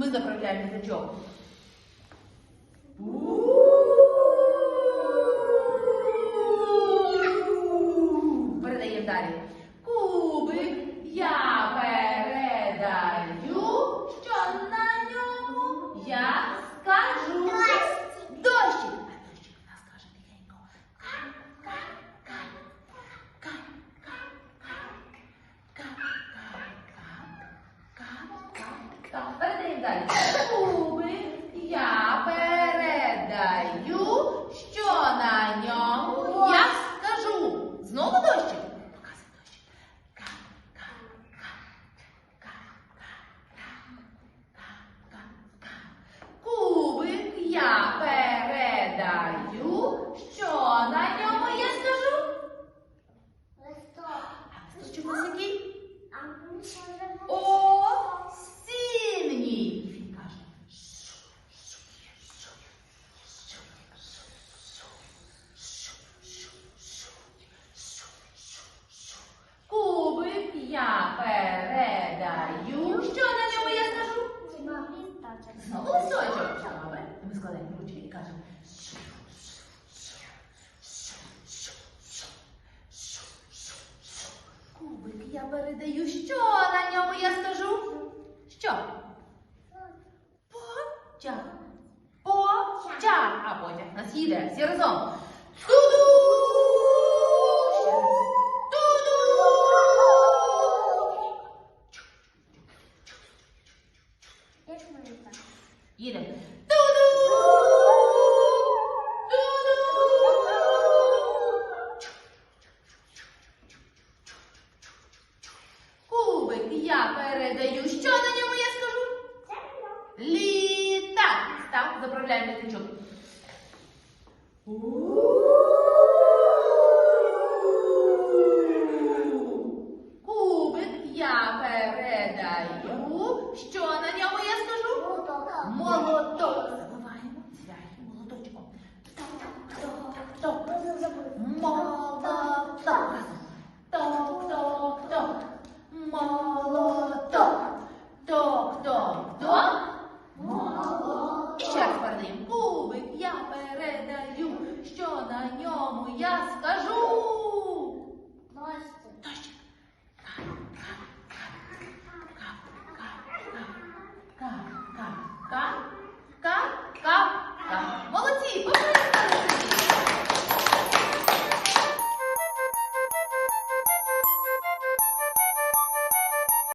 Мы Ми заправляємо значок. 在 Знову Голосочок. Ми складаємо ручки і кажемо. Кубик я передаю. Що на ньому я скажу? Що? Потяг. Потяг. А потяг нас їде. Всі разом. Ту-ду! Їде. Кубик я передаю. Що на ньому я скажу? Літак. Так, заправляємо літачок. Lord.